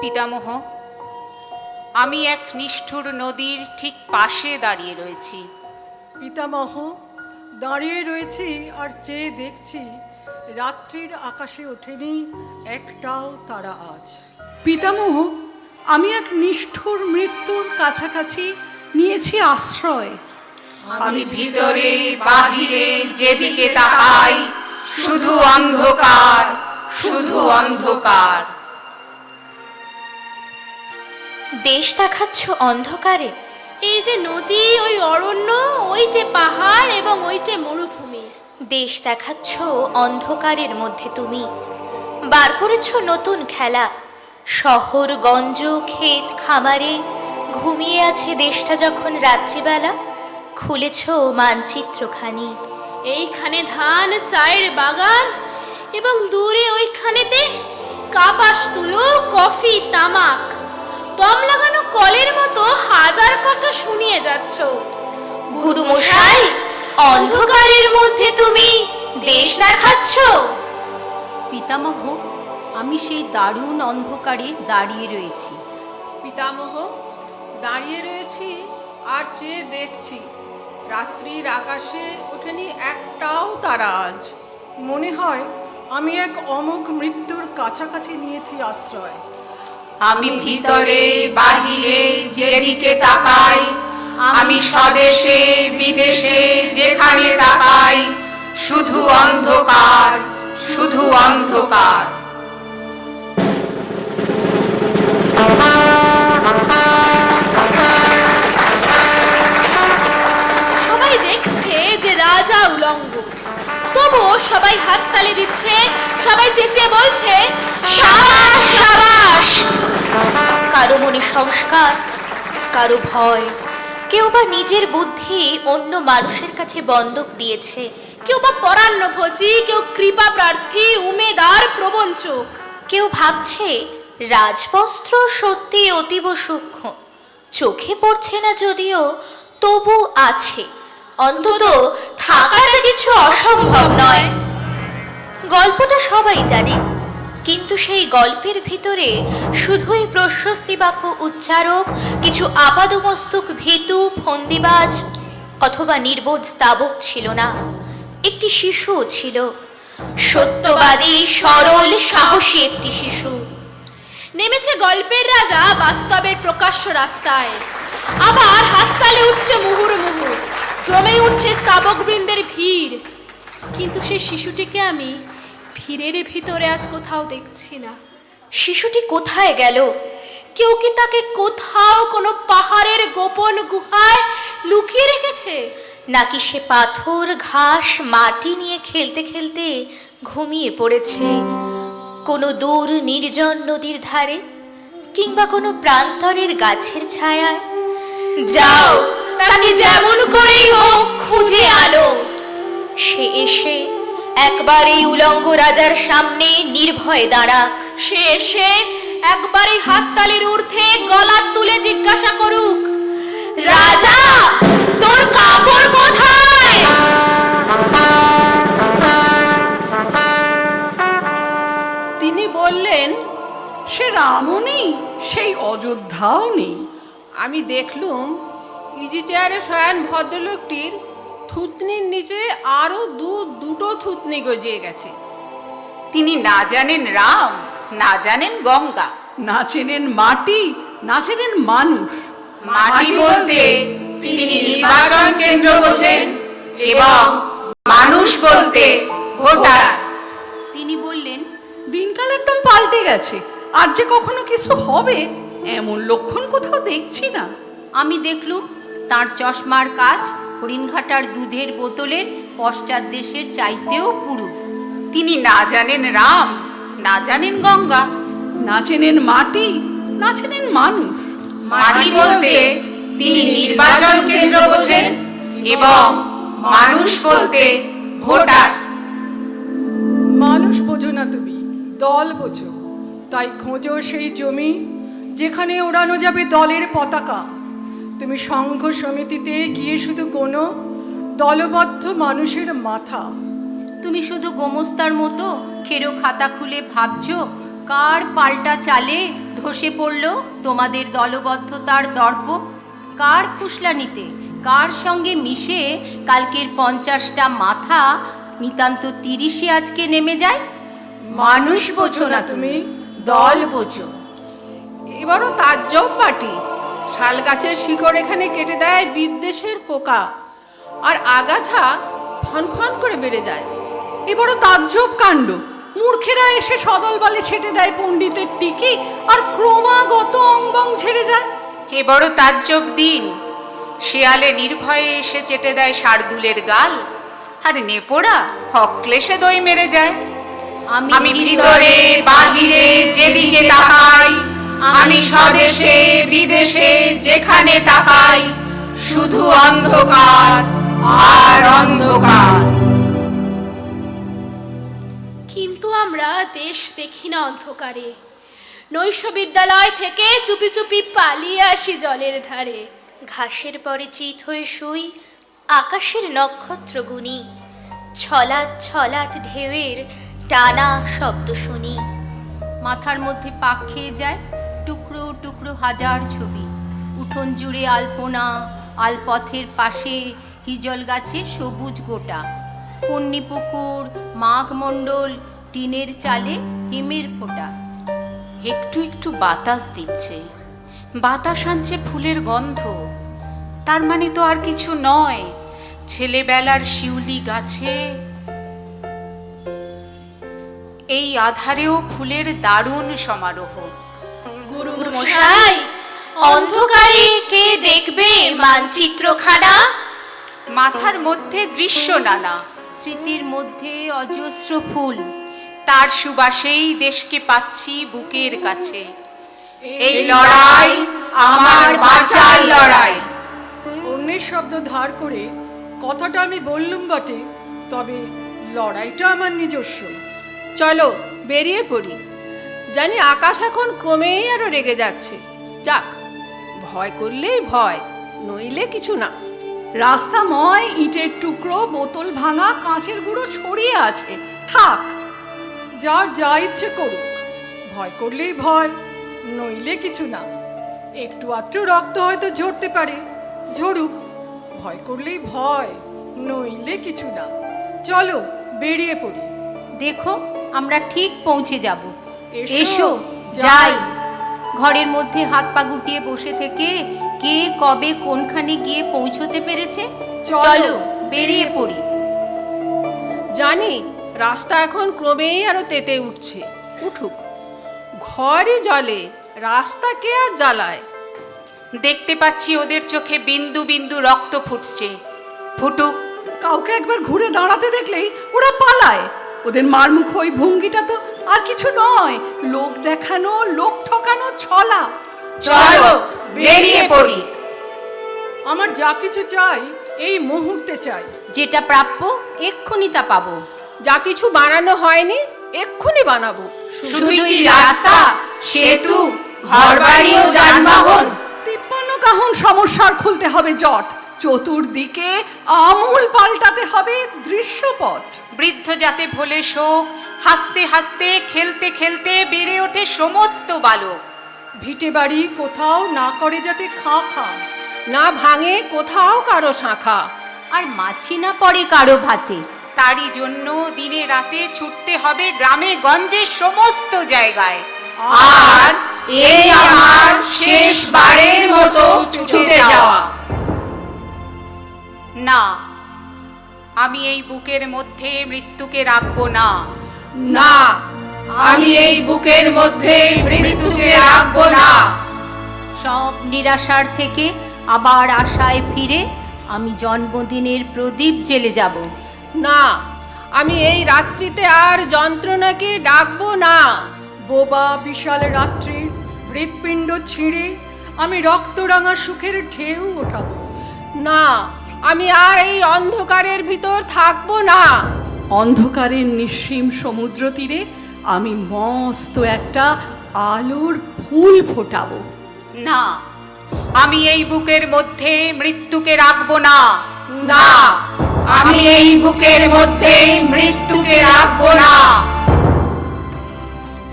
পিতামহ আমি এক নিষ্ঠুর নদীর ঠিক পাশে দাঁড়িয়ে রয়েছি। পিতামহ দাঁড়িয়ে রয়েছি আর চেয়ে দেখছি রাত্রির আকাশে ওঠেনি একটাও তারা আজ। পিতামহ আমি এক নিষ্ঠুর মৃত্যুর কাছাকাছি নিয়েছি আশ্রয়। আমি ভিতরে বাহিরে যেদিকে তাকাই শুধু অন্ধকার শুধু অন্ধকার। দেশ দেখাচ্ছ অন্ধকারে। এই যে নদী ওই অরণ্য ওইটে পাহাড় এবং ওইটে মরুভূমি। দেশ দেখাচ্ছ অন্ধকারের মধ্যে তুমি। বার করেছ নতুন খেলা। শহর গঞ্জ ক্ষেত খামারে ঘুমিয়ে আছে দেশটা যখন রাত্রিবেলা। খুলেছ মানচিত্রখানি। এইখানে ধান চায়ের বাগান এবং দূরে ওইখানেতে কাপাস তুলো কফি তামাক। দম লাগানো কলের মতো হাজার কথা শুনিয়ে যাচ্ছ। গুরুমশাই অন্ধকারের মধ্যে তুমি দেশ দেখাচ্ছ? পিতামহ আমি সেই দারুণ অন্ধকারে দাঁড়িয়ে রয়েছি। পিতামহ দাঁড়িয়ে রয়েছি আর চেয়ে দেখছি। রাত্রির আকাশে ওঠেনি একটাও তারা আজ। মনে হয় আমি এক অমোঘ মৃত্যুর কাছাকাছি নিয়েছি আশ্রয়। আমি ভিতরে, বাহিরে যেদিকে তাকাই, আমি স্বদেশে, বিদেশে যেখানে তাকাই, শুধু অন্ধকার শুধু অন্ধকার। সবাই দেখছে যে রাজা উলঙ্গ। তবুও সবাই হাততালি দিচ্ছে, সবাই চেঁচিয়ে বলছে, সাবাস সাবাস! কারও মনে সংস্কার, কারও ভয়। কেউ বা নিজের বুদ্ধি অন্য মানুষের কাছে বন্ধক দিয়েছে। কেউ বা পরান্নভোজী কেউ কৃপা প্রার্থী, উমেদার প্রবঞ্চক কেউ ভাবছে, রাজবস্ত্র সত্যি অতীব সূক্ষ্ম। চোখে পড়ছে না যদিও, তবু আছে। অন্তত থাকাটা কিছু অসম্ভব নয়। গল্পটা সবাই জানে। কিন্তু সেই গল্পের ভিতরে শুধুই প্রশস্তি বাক্য উচ্চারক, কিছু আপাদমস্তক ভীতু, ফন্দিবাজ অথবা নির্বোধ স্তাবক ছিল না। একটি শিশুও ছিল। সত্যবাদী, সরল, সাহসী একটি শিশু। নেমেছে গল্পের রাজা বাস্তবের প্রকাশ্য রাস্তায়। আবার হাততালে উঠছে মুহুর মুহুর জমে উঠছে স্তাবক বৃন্দের ভিড়। কিন্তু সেই শিশুটিকে আমি ভিড়ের ভিতরে আজ কোথাও দেখছি না। শিশুটি কোথায় গেল? কেউ কি তাকে কোথাও কোনো পাহাড়ের গোপন গুহায় লুকিয়ে রেখেছে? নাকি সে পাথর, ঘাস, মাটি নিয়ে খেলতে খেলতে ঘুমিয়ে পড়েছে? কোনো দূর নির্জন নদীর ধারে? কিংবা কোনো প্রান্তরের গাছের ছায়ায়? যাও, তাকে যেমন করেই হোক খুঁজে আনো। সে এসে একবার এই উলঙ্গ রাজার সামনে নির্ভয়ে দাঁড়াক সে এসে একবারই হাততালির ঊর্ধ্বে গলা তুলে জিজ্ঞাসা করুক, রাজা, তোর কাপড় কোথায়? তিনি বললেন, সে রামও নেই, সেই অযোধ্যাও নেই। আমি দেখলুম, ইজি চেয়ারে শয়ান ভদ্রলোকটির থুতনির নিচে আরও দু দুটো থুতনি গজিয়ে গেছে। তিনি না জানেন রাম না জানেন গঙ্গা। না চেনেন মাটি না চেনেন মানুষ। মাটি বলতে তিনি নির্বাচন কেন্দ্র বোঝেন এবং মানুষ বলতে ভোটার। তিনি বললেন দিনকাল একদম পাল্টে গেছে আর যে কখনো কিছু হবে এমন লক্ষণ কোথাও দেখছি না। আমি দেখলুম তার চশমার কাজ হরিণঘাটার দুধের বোতলের পশ্চাৎ দেশের চাইতেও পুরু। তিনি না জানেন রাম না জানেন গঙ্গা। না চেনেন মাটি না চেনেন মানুষ। মাটি বলতে তিনি নির্বাচন কেন্দ্র বোঝেন এবং মানুষ বলতে ভোটার। মানুষ বোঝো না তুমি দল বোঝো। তাই খোঁজো সেই জমি যেখানে ওড়ানো যাবে দলের পতাকা। তুমি সংঘ সমিতিতে গিয়ে শুধু কোনো দলবদ্ধ মানুষের মাথা। তুমি শুধু গোমস্তার মতো খেরো খাতা খুলে ভাবছ কার পাল্টা চালে ধসে পড়ল তোমাদের দলবদ্ধতার দর্প? কার ফুসলানিতে কার সঙ্গে মিশে কালকের পঞ্চাশটা মাথা নিতান্ত তিরিশে আজকে নেমে যায়? মানুষ বোঝো না তুমি দল বোঝো। এবারও তাজ্জব পাটি শাল গাছের শিকড় এখানে কেটে দেয় বিদ্বেষের পোকা। আর আগাছা ফন ফন করে বেড়ে যায়। এবারও তাজ্জব কাণ্ড। মূর্খেরা এসে সদল বলে ছেটে দেয় পণ্ডিতের টিকি আর ক্রমাগত অঙ্গং ছেড়ে যায়। এ বড় তাজ্জব দিন। শেয়ালে নির্ভয়ে এসে চেটে দেয় শার্দুলের গাল আর নেপোড়া হকলেশে দই মেরে যায়। আমি ভিতরে বাহিরে যেদিকে তাকাই আমি স্বদেশে বিদেশে যেখানে তাকাই শুধু অন্ধকার আর অন্ধকার। কিন্তু আমরা দেশ দেখি না অন্ধকারে। নৈশ বিদ্যালয় থেকে চুপি চুপি পালিয়ে আসি জলের ধারে। ঘাসের পরে চিত হয়ে শুই আকাশের নক্ষত্র গুনি। ছলাৎ ছলাৎ ঢেউয়ের টানা শব্দ শুনি। মাথার মধ্যে পাক খেয়ে যায় টুকরো টুকরো হাজার ছবি। উঠোন জুড়ে আলপনা, আলপথের পাশে হিজল গাছে সবুজ গোটা। পুকুর মাঘ মণ্ডল টিনের চালে হিমের ফোঁটা। একটু একটু বাতাস দিচ্ছে। বাতাস আনছে ফুলের গন্ধ। তার মানে তো আর কিছু নয়। ছেলেবেলার শিউলি গাছে এই আধারেও ফুলের দারুণ সমারোহ। মশাই অন্ধকারে কে দেখবে মানচিত্রখানা? মাথার মধ্যে দৃশ্য নানা। স্মৃতির মধ্যে অজস্র ফুল। তার সুবাসেই দেশকে পাচ্ছি বুকের কাছে। এই লড়াই আমার বাঁচার লড়াই। অন্যের শব্দ ধার করে কথাটা আমি বললুম বটে তবে লড়াইটা আমার নিজস্ব। চলো বেরিয়ে পড়ি। জানি আকাশ এখন ক্রমেই আরও রেগে যাচ্ছে। যাক, ভয় করলেই ভয়, নইলে কিছু না। রাস্তাময় ইটের টুকরো, বোতল ভাঙা, কাঁচের গুঁড়ো ছড়িয়ে আছে। থাক। যার যা ইচ্ছে করুক, ভয় করলেই ভয়, নইলে কিছু না। একটু আধটু রক্ত হয়তো ঝরতে পারে। ঝরুক, ভয় করলেই ভয়, নইলে কিছু না। চলো, বেরিয়ে পড়ি। দেখো, আমরা ঠিক পৌঁছে যাব। এসো, যাই। ঘরের মধ্যে হাত পা গুটিয়ে বসে থেকে কে কবে কোনখানে গিয়ে পৌঁছতে পেরেছে? চলো। চলো বেরিয়ে পড়ি। জানি রাস্তা এখন ক্রমেই আরও তেতে উঠছে। উঠুক। ঘরই জলে রাস্তা কে আর জ্বালায়? দেখতে পাচ্ছি ওদের চোখে বিন্দু বিন্দু রক্ত ফুটছে। ফুটুক। কাউকে একবার ঘুরে দাঁড়াতে দেখলেই ওরা পালায়। ওদের মারমুখ ওই ভঙ্গিটা তো আর কিছু নয়। লোক দেখানো লোক ঠকানো ছলা। চলো বেরিয়ে পড়ি। আমার যা কিছু চাই এই মুহূর্তে চাই। যেটা প্রাপ্য এক্ষুনি তা পাবো। যা কিছু বানানো হয়নি এক্ষুনি বানাবো। শুধুই কি রাস্তা সেতু ঘরবাড়ি ও যানবাহন? তিপ্পান্ন কাহন সমস্যার খুলতে হবে জট। চতুর্দিকে আমূল পাল্টাতে হবে দৃশ্যপট। বৃদ্ধ যাতে ভোলে শোক হাসতে হাসতে খেলতে খেলতে বেড়ে ওঠে সমস্ত বালক। ভিটে বাড়ি কোথাও না করে যাতে খা খা না ভাঙে কোথাও কারও শাখা। আর মাছি না পড়ে কারও ভাতে। তারই জন্য দিনে রাতে ছুটতে হবে গ্রামে গঞ্জে সমস্ত জায়গায়। আর এই আমার শেষবারের মতো ছুটে যাওয়া। না আমি এই বুকের মধ্যে মৃত্যুকে রাখব না। না আমি এই বুকের মধ্যে মৃত্যুকে রাখব না। সব নিরাশার থেকে আবার আশায় ফিরে আমি জন্মদিনের প্রদীপ জেলে যাব। না আমি এই রাত্রিতে আর যন্ত্রণাকে ডাকবো না। বোবা বিশাল রাত্রির হৃৎপিণ্ড ছিঁড়ে আমি রক্তরাঙা সুখের ঢেউ ওঠাবো। না আমি আর এই অন্ধকারের ভিতর থাকব না। অন্ধকারের নিঃসীম সমুদ্র তীরে আমি মস্ত একটা আলোর ফুল ফোটাবো। না আমি এই বুকের মধ্যে মৃত্যুকে রাখব না। না আমি এই বুকের মধ্যে মৃত্যুকে রাখব না।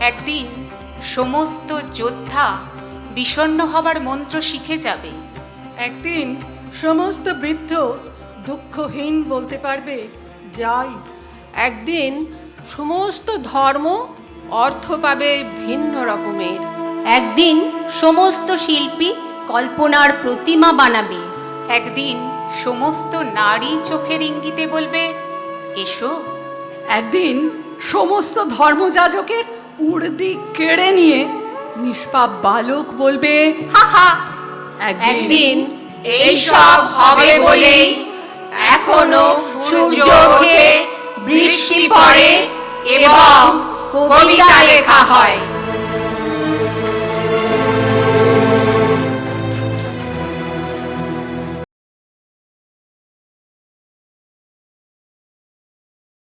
একদিন সমস্ত যোদ্ধা বিষণ্ণ হবার মন্ত্র শিখে যাবে। একদিন সমস্ত বৃদ্ধ দুঃখহীন বলতে পারবে যাই। একদিন সমস্ত ধর্ম অর্থ পাবে ভিন্ন রকমের। একদিন সমস্ত শিল্পী কল্পনার প্রতিমা বানাবে। একদিন সমস্ত নারী চোখের ইঙ্গিতে বলবে এসো। একদিন সমস্ত ধর্মযাজকের উর্দি কেড়ে নিয়ে নিষ্পাপ বালক বলবে হা হা। একদিন এইসব হবে বলেই এখনও সূর্য ওঠে বৃষ্টি পড়ে এবং কবিতা লেখা হয়।